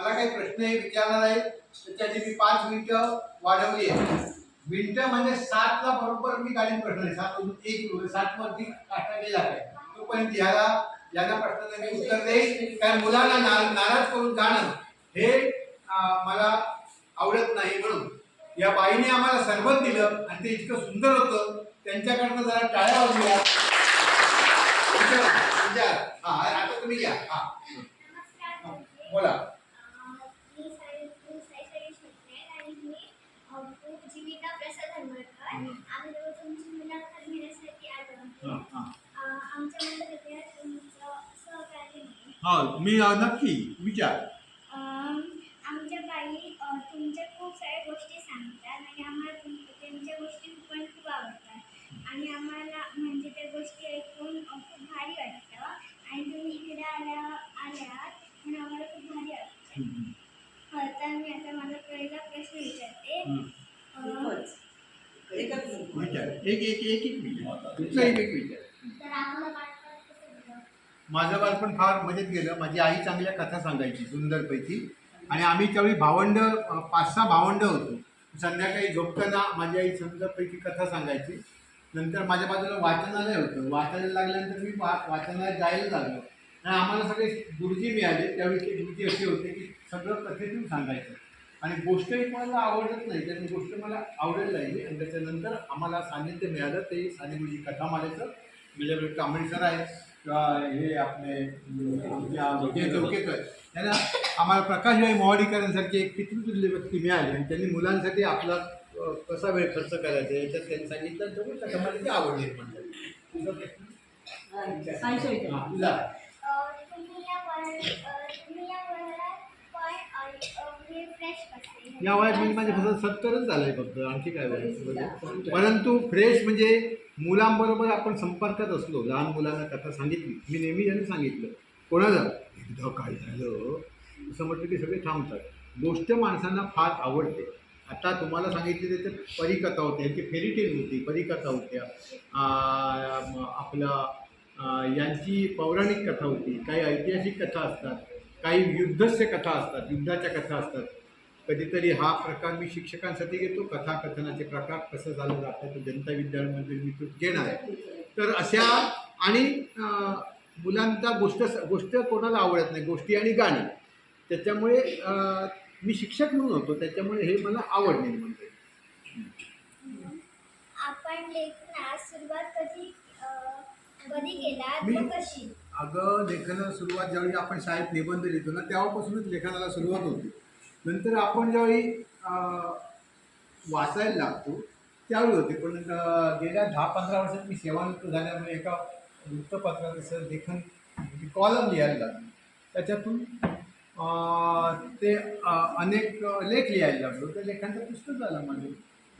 मला काही प्रश्नही विचारणार आहेत. त्याची मी पाच मिनिटं वाढवली आहे मिनटं म्हणजे सातला बरोबर मी गाडी प्रश्न. सात एक सात काटा गेला आहे तोपर्यंत ह्याला यांना प्रश्नांना मी उत्तर देईल कारण मुलांना ना- नाराज करून जाणं हे मला आवडत नाही म्हणून. या बाईने आम्हाला सरबत दिलं आणि ते इतकं सुंदर होतं. त्यांच्याकडनं जरा टाळ्या वाजल्या हा आता तुम्ही घ्या. हा. बोला मी साई मी साई सगळी शिकते आणि मी अ, जीविका प्रसाद हरमळकर आम्ही दोघं तुमची मुलाखत घेण्यासाठी आलो हा, हा. अ, आमच्या मुलाखतीला तुमचं सहकार्य नाही हा मी नक्की विचार. आमच्या बाई तुमच्या खूप साऱ्या गोष्टी सांगतात आणि आम्हाला तुम- त्यांच्या गोष्टी पण खूप आवडतात. आणि आम्हाला म्हणजे त्या गोष्टी ऐकून खूप भारी वाटतं. आणि तुम्ही इकडे आल्या आल्यात म्हणून आम्हाला खूप भारी वाटतं. अ, तर मी आता माझा पहिला प्रश्न विचारते. एक एक एक एक विचार तुमचा एक एक विचार तर आम्हाला बालपण कसं होतं? माझं बालपण फार मजेत गेलं. माझी आई चांगल्या कथा सांगायची सुंदरपैकी. आणि आम्ही त्यावेळी भावंड पाच सहा भावंड होतो. संध्याकाळी झोपताना माझी आई सुंदरपैकी कथा सांगायची. नंतर माझ्या बाजूला वाचनालय होतं. वाचायला लागल्यानंतर मी वा वाचनालयात जायला लागलो. आणि आम्हाला सगळे गुरुजी मिळाले. त्यावेळी ते गुरुजी असे होते की सगळं कथेतून सांगायचं. आणि गोष्टही मला आवडत नाही. त्याची गोष्ट मला आवडेल लागली आणि त्याच्यानंतर आम्हाला सानिध्य मिळालं. ते सानिध्य कथामालेचं म्हणजे कांबळे सर आहे किंवा हे आपले चौकेकर त्यांना आम्हाला प्रकाशभाई मोवाडीकरांसारखी एक पितृतुल्य व्यक्ती मिळाली आणि त्यांनी मुलांसाठी आपला कसा वेळ खर्च करायचा याच्यात त्यांनी सांगितलं तर? हा, तुझा अ, तुम्ही या वयात म्हणजे फ्रेश कसते या वयात म्हणजे माझे फक्त सत्तरच झालंय फक्त. आणखी काय वय परंतु फ्रेश म्हणजे मुलांबरोबर आपण संपर्कात असलो लहान मुलांना कथा सांगितली मी नेहमी यांनी सांगितलं कोणाला? एकदा काय झालं? असं म्हटलं की सगळे थांबतात. गोष्ट माणसांना फार आवडते. आता तुम्हाला सांगितली तर परिकथा होत्या यांची फेरीटेल होती परिकथा होत्या. आ, आपला यांची पौराणिक कथा होती काही ऐतिहासिक कथा असतात काही युद्धस्य कथा असतात युद्धाच्या कथा असतात. कधीतरी हा प्रकार मी शिक्षकांसाठी घेतो कथाकथनाचे प्रकार कसं झालं जातं तर जनता विद्यालयामध्ये मी तो घेणार आहे. तर अशा आणि मुलांचा गोष्ट गोष्ट कोणाला आवडत नाही गोष्टी आणि गाणी. त्याच्यामुळे मी शिक्षक म्हणून होतो त्याच्यामुळे हे मला आवड निर्माण झाली आपण लेखनास सुरुवात कधी कधी मी- व कशी? अगं लेखनाला सुरुवात ज्यावेळी आपण शाळेत निबंध लिहितो ना तेव्हापासूनच लेखनाला सुरुवात होती. नंतर आपण ज्यावेळी वाचायला लागतो त्यावेळी होते. पण गेल्या दहा पंधरा वर्षात मी सेवानिवृत्त झाल्यामुळे एका वृत्तपत्राचं लेखन म्हणजे कॉलम लिहायला लागलो. त्याच्यातून ते अनेक लेख लिहायला लागलो. त्या लेखांचं पुस्तक झालं माझं.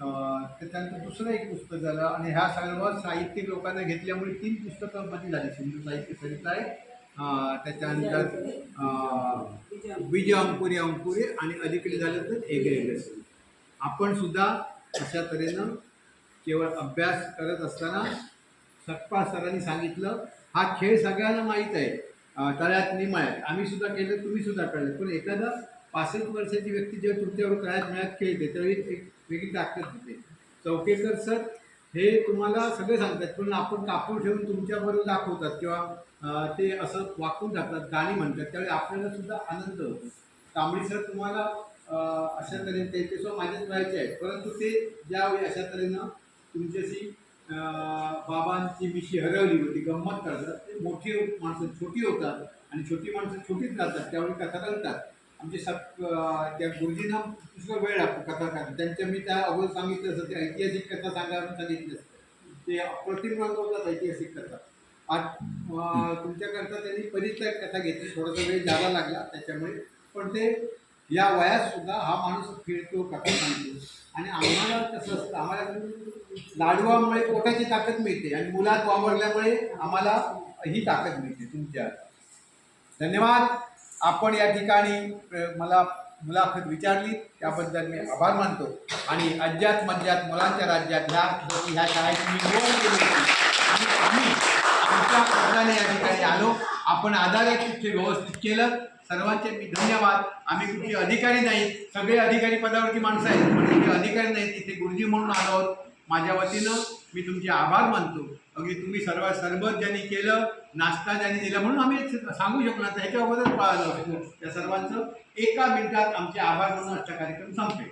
अं, त्याच्यानंतर दुसरं एक पुस्तक झालं आणि ह्या सर्व साहित्यिक लोकांना घेतल्यामुळे तीन पुस्तकं माझी झाली. सिंधू साहित्य सरिता आहे त्याच्यानंतर बीज अंकुरी अंकुरे अंकुरे आणि अलीकडे झालं तर एगे एगे आपण सुद्धा अशा तऱ्हेनं केवळ अभ्यास करत असताना सकपा सरांनी सांगितलं हा खेळ सगळ्यांना माहीत आहे. तळ्यात निमाळ्यात आम्ही सुद्धा केलं तुम्ही सुद्धा कळलं पण एखादा पासष्ट वर्षाची व्यक्ती जेव्हा तुमच्यावर तळ्यात मिळ्यात खेळते त्यावेळी एक वेगळी ताकद देते. चौकेकर सर हे तुम्हाला सगळे सांगतात पण आपण कापूर ठेवून तुमच्याबरोबर दाखवतात किंवा ते असं वाकून टाकतात गाणी म्हणतात त्यावेळी आपल्याला सुद्धा आनंद होतो. तांबडी सर तुम्हाला अशा तऱ्हेने ते ते सुद्धा माझ्याच व्हायचे आहेत. परंतु ते ज्यावेळी अशा तऱ्हेनं तुमच्याशी बाबांची मिशी हरवली होती गंमत करतात ते मोठी माणसं छोटी होतात आणि छोटी माणसं छोटीच राहतात त्यावेळी कथा रंगतात. आमचे सप त्या गुरुजींना पुष्कळ वेळ लागतो कथा सांग त्यांच्या मी त्या अगोदर सांगितलं असतं ते ऐतिहासिक कथा सांगायला सांगितलं असतं. ते अप्रतिम रंगवतात ऐतिहासिक कथा. आज तुमच्याकरता त्यांनी परिचय कथा घेतली. थोडासा वेळ जायला लागला त्याच्यामुळे. पण ते या वयात सुद्धा हा माणूस फिरतो कथा सांगतो. आणि आम्हाला कसं असतं आम्हाला लाडवामुळे पोटाची ताकद मिळते आणि मुलात वावरल्यामुळे आम्हाला ही ताकद मिळते तुमच्या. धन्यवाद. आपण या ठिकाणी मला मुलाखत विचारली त्याबद्दल मी आभार मानतो. आणि अज्ञात मज्जात मुलांच्या राज्यात ह्या ह्या शाळेची मी नोंद केली होती. आणि आम्ही आमच्या प्रश्नाने या ठिकाणी आलो. आपण आधार तिथे व्यवस्थित केलं. सर्वांचे मी धन्यवाद. आम्ही कुठले अधिकारी नाही. सगळे अधिकारी पदावरची माणसं आहेत. पण इथे अधिकारी नाहीत इथे गुरुजी म्हणून आलो आहोत. माझ्या वतीनं मी तुमचे आभार मानतो. अगदी तुम्ही सर्व सरबत ज्यांनी केलं नाश्ता ज्यांनी दिला म्हणून आम्ही सांगू शकलो तर ह्याच्या अगोदर पाहिलं त्या सर्वांचं एका मिनिटात आमचे आभार म्हणून आजचा कार्यक्रम संपेल.